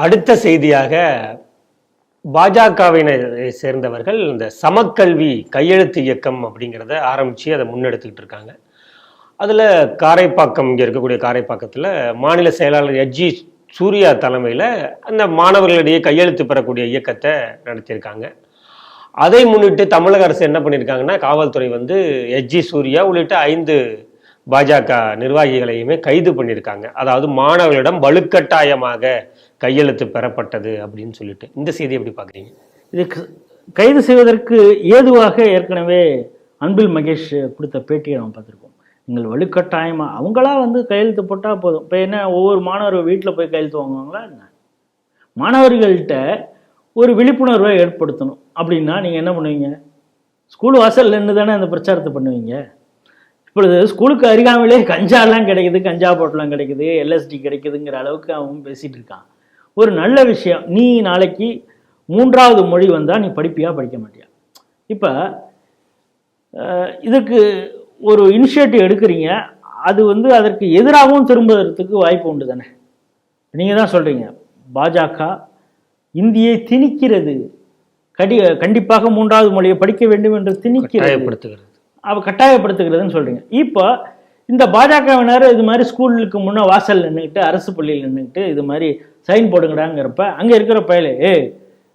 அடுத்த செய்தியாக பாஜகவினை சேர்ந்தவர்கள் இந்த சமக்கல்வி கையெழுத்து இயக்கம் அப்படிங்கிறத ஆரம்பித்து அதை முன்னெடுத்துக்கிட்டு இருக்காங்க. அதில் காரைப்பாக்கம் இங்கே இருக்கக்கூடிய காரைப்பாக்கத்தில் மாநில செயலாளர் எச்ஜி சூர்யா தலைமையில் அந்த மாணவர்களிடையே கையெழுத்து பெறக்கூடிய இயக்கத்தை நடத்தியிருக்காங்க. அதை முன்னிட்டு தமிழக அரசு என்ன பண்ணியிருக்காங்கன்னா காவல்துறை வந்து எச்ஜி சூர்யா உள்ளிட்ட ஐந்து பாஜக நிர்வாகிகளையுமே கைது பண்ணியிருக்காங்க. அதாவது மாணவர்களிடம் வலுக்கட்டாயமாக கையெழுத்து பெறப்பட்டது அப்படின்னு சொல்லிட்டு. இந்த செய்தி எப்படி பார்க்குறீங்க? இது கைது செய்வதற்கு ஏதுவாக ஏற்கனவே அன்பில் மகேஷ் கொடுத்த பேட்டியை நம்ம பார்த்துருக்கோம். நீங்கள் வலுக்கட்டாயமாக அவங்களா வந்து கையெழுத்து போட்டால் போதும். இப்போ என்ன ஒவ்வொரு மாணவர் வீட்டில் போய் கையெழுத்து வாங்குவாங்களா என்ன? மாணவர்கள்ட்ட ஒரு விழிப்புணர்வை ஏற்படுத்தணும். அப்படின்னா நீங்கள் என்ன பண்ணுவீங்க? ஸ்கூல் வாசல்ல நின்று தானே அந்த பிரச்சாரத்தை பண்ணுவீங்க? இப்பொழுது ஸ்கூலுக்கு அருகாமலே கஞ்சாலாம் கிடைக்குது கஞ்சா போட்டெலாம் கிடைக்குது எல்எஸ்டி கிடைக்குதுங்கிற அளவுக்கு அவன் பேசிகிட்டு இருக்கான். ஒரு நல்ல விஷயம். நீ நாளைக்கு மூன்றாவது மொழி வந்தால் நீ படிப்பியா படிக்க மாட்டியா? இப்போ இதுக்கு ஒரு இனிஷியேட்டிவ் எடுக்கிறீங்க. அது வந்து அதற்கு எதிராகவும் திரும்புறதுக்கு வாய்ப்பு உண்டு தானே? நீங்கள் தான் சொல்கிறீங்க பாஜக இந்தியை திணிக்கிறது. கடி கண்டிப்பாக மூன்றாவது மொழியை படிக்க வேண்டும் என்று திணிக்கிறது. கட்டாயப்படுத்துகிறது. அவ கட்டாயப்படுத்துகிறதுன்னு சொல்றீங்க. இப்போ இந்த பாஜகவினர் இது மாதிரி ஸ்கூலுக்கு முன்னே வாசல் நின்றுக்கிட்டு அரசு பள்ளியில் நின்றுக்கிட்டு இது மாதிரி சைன் போடுங்கடாங்கிறப்ப அங்கே இருக்கிற பயலே ஏ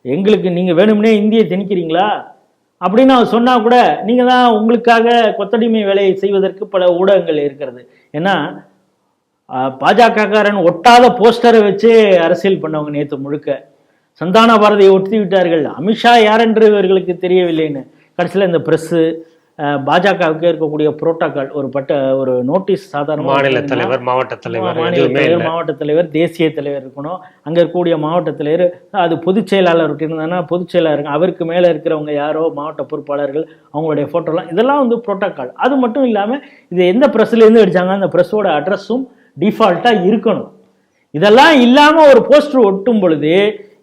எங்களுக்கு நீங்கள் வேணும்னே இந்தியை திணிக்கிறீங்களா? அப்படின்னு அவர் சொன்னால் கூட நீங்கள் தான் உங்களுக்காக கொத்தடிமை வேலையை செய்வதற்கு பல ஊடகங்கள் இருக்கிறது. ஏன்னா பாஜகக்காரன் ஒட்டாத போஸ்டரை வச்சு அரசியல் பண்ணவங்க நேற்று முழுக்க. சந்தான பாரதியை ஒட்டி விட்டார்கள் அமித்ஷா யார் என்று இவர்களுக்கு தெரியவில்லைன்னு. கடைசியில் இந்த ப்ரெஸ்ஸு பாஜகவுக்கு இருக்கக்கூடிய புரோட்டோகால் ஒரு பட்ட ஒரு நோட்டீஸ் சாதாரண மாநில தலைவர் மாவட்ட தலைவர் மாநில தலைவர் மாவட்ட தலைவர் தேசிய தலைவர் இருக்கணும். அங்கே இருக்கக்கூடிய மாவட்ட தலைவர் அது பொதுச் செயலாளர் இருந்தாங்கன்னா பொதுச் செயலாளர். அவருக்கு மேலே இருக்கிறவங்க யாரோ மாவட்ட பொறுப்பாளர்கள் அவங்களுடைய ஃபோட்டோலாம் இதெல்லாம் வந்து புரோட்டோகால் அது மட்டும் இல்லாமல் இது எந்த ப்ரெஸ்லேருந்து அடிச்சாங்க அந்த ப்ரெஸ்ஸோட அட்ரஸும் டிஃபால்ட்டாக இருக்கணும். இதெல்லாம் இல்லாமல் ஒரு போஸ்டர் ஒட்டும் பொழுது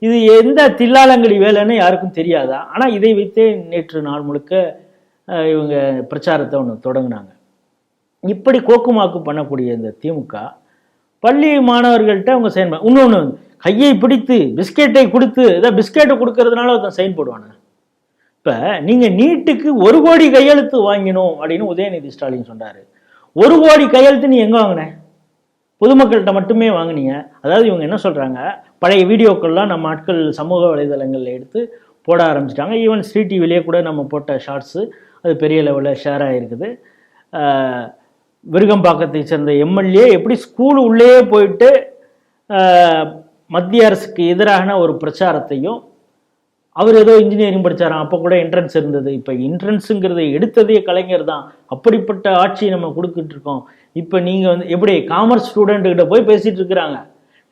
இது எந்த தில்லாலங்கடி வேலைன்னு யாருக்கும் தெரியாதா? ஆனால் இதை வைத்தே நேற்று நாள் முழுக்க இவங்க பிரச்சாரத்தை ஒன்று தொடங்கினாங்க. இப்படி கோக்குமாக்கு பண்ணக்கூடிய இந்த திமுக பள்ளி மாணவர்கள்ட்ட அவங்க சைன் இன்னொன்று கையை பிடித்து பிஸ்கெட்டை கொடுத்து ஏதாவது பிஸ்கெட்டை கொடுக்கறதுனால ஒருத்தன் சைன் போடுவானே. இப்போ நீங்கள் நீட்டுக்கு ஒரு கோடி கையெழுத்து வாங்கினோம் அப்படின்னு உதயநிதி ஸ்டாலின் சொன்னார். ஒரு கோடி கையெழுத்து நீ எங்கே வாங்கின? பொதுமக்கள்கிட்ட மட்டுமே வாங்குனீங்க. அதாவது இவங்க என்ன சொல்கிறாங்க பழைய வீடியோக்கள்லாம் நம்ம ஆட்கள் சமூக வலைதளங்களில் எடுத்து போட ஆரம்பிச்சிட்டாங்க. ஈவன் ஸ்ரீ டிவிலேயே கூட நம்ம போட்ட ஷார்ட்ஸு அது பெரிய லெவலில் ஷேர் ஆகிருக்குது விருகம்பாக்கத்தை சேர்ந்த எம்எல்ஏ எப்படி ஸ்கூல் உள்ளே போயிட்டு மத்திய அரசுக்கு எதிரான ஒரு பிரச்சாரத்தையும் அவர் ஏதோ இன்ஜினியரிங் படித்தாராம் அப்போ கூட என்ட்ரன்ஸ் இருந்தது. இப்போ என்ட்ரன்ஸுங்கிறதை எடுத்ததே கலைஞர் தான். அப்படிப்பட்ட ஆட்சியை நம்ம கொடுத்துட்டு இருக்கோம். இப்போ நீங்கள் வந்து எப்படி காமர்ஸ் ஸ்டூடெண்ட்டுக்கிட்ட போய் பேசிகிட்டு இருக்கிறாங்க.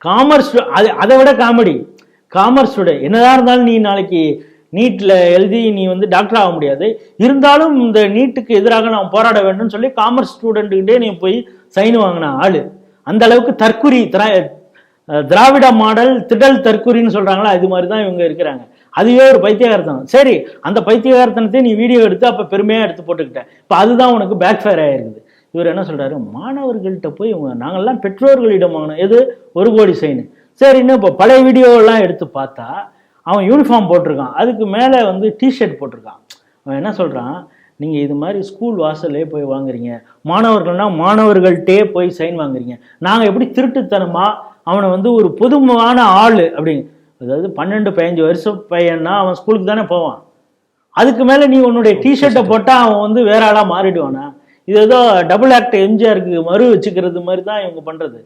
காமர்ஸ் அது அதை விட காமெடி காமர்ஸ் ஸ்டூடெண்ட் என்னதான் இருந்தாலும் நீ நாளைக்கு நீட்டில் எழுதி நீ வந்து டாக்டர் ஆக முடியாது. இருந்தாலும் இந்த நீட்டுக்கு எதிராக நான் போராட வேண்டும்னு சொல்லி காமர்ஸ் ஸ்டூடெண்ட்டுக்கிட்டே நீ போய் சைன் வாங்கின ஆள். அந்த அளவுக்கு தற்குறி திரா திராவிட மாடல் திடல் தற்குறின்னு சொல்கிறாங்களா அது மாதிரி தான் இவங்க இருக்கிறாங்க. அதுவே ஒரு பைத்தியகார்த்தனம் சரி அந்த பைத்தியகாரத்தனத்தை நீ வீடியோ எடுத்து அப்போ பெருமையாக எடுத்து போட்டுக்கிட்ட. இப்போ அதுதான் உனக்கு பேக் ஃபயர் ஆகிருக்குது இவர் என்ன சொல்கிறாரு மாணவர்கள்ட்ட போய் இவங்க நாங்கள்லாம் பெற்றோர்களிடம் வாங்கினோம். எது? ஒரு கோடி சைனு சரி இன்னும் இப்போ பழைய வீடியோவெல்லாம் எடுத்து பார்த்தா அவன் யூனிஃபார்ம் போட்டிருக்கான். அதுக்கு மேலே வந்து டிஷர்ட் போட்டிருக்கான். அவன் என்ன சொல்கிறான் நீங்கள் இது மாதிரி ஸ்கூல் வாசல்லே போய் வாங்குறீங்க. மாணவர்கள்னா மாணவர்கள்ட்டே போய் சைன் வாங்குறீங்க. நாங்கள் எப்படி திருட்டுத்தனமா அவனை வந்து ஒரு பொதுவான ஆள் அப்படிங்க அதாவது பன்னெண்டு பதினஞ்சு வருஷம் பையன்னா அவன் ஸ்கூலுக்கு தானே போவான். அதுக்கு மேலே நீ உன்னுடைய டிஷர்ட்டை போட்டால் அவன் வந்து வேற ஆளாக மாறிடுவானா? இது ஏதோ டபுள் ஆக்ட் எம்ஜிஆருக்கு மறு வச்சுக்கிறது மாதிரி தான் இவங்க பண்ணுறது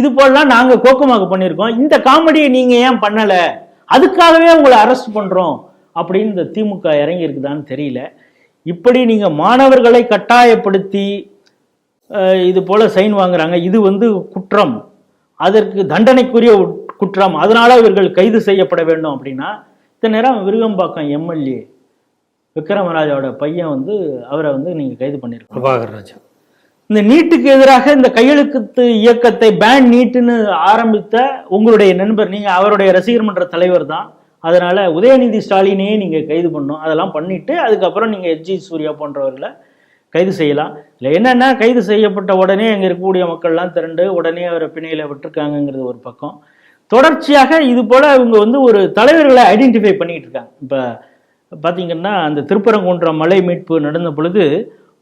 இது போலலாம் நாங்கள் கோக்கமாக்கு பண்ணியிருக்கோம். இந்த காமெடியை நீங்கள் ஏன் பண்ணலை? அதுக்காகவே உங்களை அரெஸ்ட் பண்ணுறோம் அப்படின்னு இந்த திமுக இறங்கி இருக்குதான்னு தெரியல. இப்படி நீங்கள் மாணவர்களை கட்டாயப்படுத்தி இது போல் சைன் வாங்குறாங்க. இது வந்து குற்றம். அதற்கு தண்டனைக்குரிய உட்- குற்றம். அதனால் இவர்கள் கைது செய்யப்பட வேண்டும் அப்படின்னா இத்தனை நேரம் விருகம்பாக்கம் எம்எல்ஏ விக்ரமராஜாவோட பையன் வந்து அவரை வந்து நீங்கள் கைது பண்ணியிருக்கோம் பிரபாகர் ராஜா. இந்த நீட்டுக்கு எதிராக இந்த கையெழுத்து இயக்கத்தை பேன் நீட்டுன்னு ஆரம்பித்த உங்களுடைய நண்பர் நீங்க அவருடைய ரசிகர் மன்ற தலைவர் தான். அதனால உதயநிதி ஸ்டாலினையே நீங்க கைது பண்ணும் அதெல்லாம் பண்ணிட்டு அதுக்கப்புறம் நீங்க எச்ஜி சூர்யா போன்றவர்களை கைது செய்யலாம். இல்லை என்னன்னா கைது செய்யப்பட்ட உடனே அங்கே இருக்கக்கூடிய மக்கள்லாம் திரண்டு உடனே அவரை பிணையில விட்டுருக்காங்கங்கிறது ஒரு பக்கம். தொடர்ச்சியாக இது போல இவங்க வந்து ஒரு தலைவர்களை ஐடென்டிஃபை பண்ணிட்டு இருக்காங்க. இப்போ பார்த்தீங்கன்னா அந்த திருப்பரங்குன்றம் மலை மீட்பு நடந்த பொழுது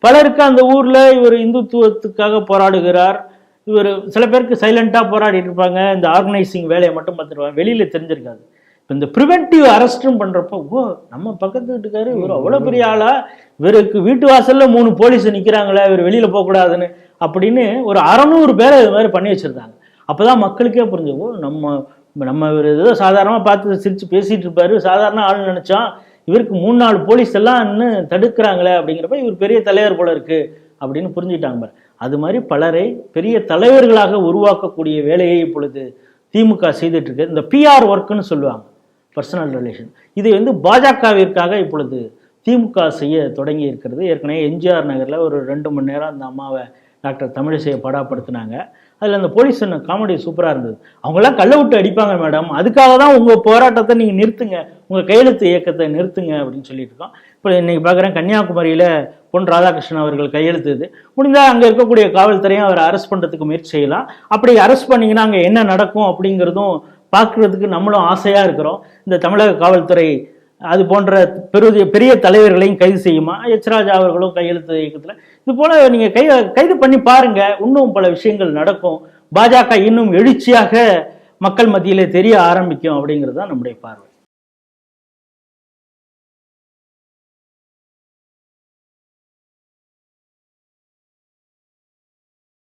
பலருக்கு அந்த ஊரில் இவர் இந்துத்துவத்துக்காக போராடுகிறார். இவர் சில பேருக்கு சைலண்டாக போராடிட்டு இருப்பாங்க. இந்த ஆர்கனைசிங் வேலையை மட்டும் பார்த்துருவாங்க. வெளியில் தெரிஞ்சிருக்காது. இப்போ இந்த ப்ரிவென்டிவ் அரெஸ்ட்டும் பண்ணுறப்போ ஓ நம்ம பக்கத்து வீட்டுக்காரு இவர் அவ்வளோ பெரிய ஆளா? இவருக்கு வீட்டு வாசலில் மூணு போலீஸ் நிற்கிறாங்களே இவர் வெளியில் போகக்கூடாதுன்னு அப்படின்னு ஒரு அறநூறு பேரை இது மாதிரி பண்ணி வச்சுருந்தாங்க. அப்போ தான் மக்களுக்கே புரிஞ்சு ஓ நம்ம நம்ம இவர் ஏதோ சாதாரணமாக பார்த்து சிரித்து பேசிகிட்டு இருப்பார். சாதாரண ஆள் நினச்சோம் இவருக்கு மூணு நாலு போலீஸ் எல்லாம் இன்னும் தடுக்கிறாங்களே அப்படிங்கிறப்ப இவர் பெரிய தலைவர் போல இருக்கு அப்படின்னு புரிஞ்சுட்டாங்க பாரு. அது மாதிரி பலரை பெரிய தலைவர்களாக உருவாக்கக்கூடிய வேலையை இப்பொழுது திமுக செய்துட்டு இருக்கு. இந்த பிஆர் ஒர்க்குன்னு சொல்லுவாங்க பர்சனல் ரிலேஷன் இது வந்து பாஜகவிற்காக இப்பொழுது திமுக செய்ய தொடங்கி இருக்கிறது. ஏற்கனவே எம்ஜிஆர் நகரில் ஒரு ரெண்டு மணி நேரம் அந்த அம்மாவை டாக்டர் தமிழிசையை படாப்படுத்தினாங்க. அதில் அந்த போலீஸ் சொன்ன காமெடி சூப்பராக இருந்தது. அவங்களாம் கள்ள விட்டு அடிப்பாங்க மேடம் அதுக்காக தான் உங்கள் போராட்டத்தை நீங்கள் நிறுத்துங்க. உங்கள் கையெழுத்து இயக்கத்தை நிறுத்துங்க அப்படின்னு சொல்லிட்டு இருக்கோம். இப்போ இன்னைக்கு பார்க்குறேன் கன்னியாகுமரியில் பொன் ராதாகிருஷ்ணன் அவர்கள் கையெழுத்துது முடிந்தால் அங்கே இருக்கக்கூடிய காவல்துறையும் அவரை அரெஸ்ட் பண்ணுறதுக்கு முயற்சி செய்யலாம். அப்படி அரெஸ்ட் பண்ணிங்கன்னா அங்கே என்ன நடக்கும் அப்படிங்கிறதும் பார்க்குறதுக்கு நம்மளும் ஆசையாக இருக்கிறோம். இந்த தமிழக காவல்துறை அது போன்ற பெரிய பெரிய தலைவர்களையும் கைது செய்யுமா? எச்ராஜா அவர்களும் கையெழுத்து இயக்கத்தில். இது போல நீங்கள் கை கைது பண்ணி பாருங்க. இன்னும் பல விஷயங்கள் நடக்கும். பாஜக இன்னும் எழுச்சியாக மக்கள் மத்தியிலே தெரிய ஆரம்பிக்கும் அப்படிங்கிறது தான் நம்முடைய பார்வை.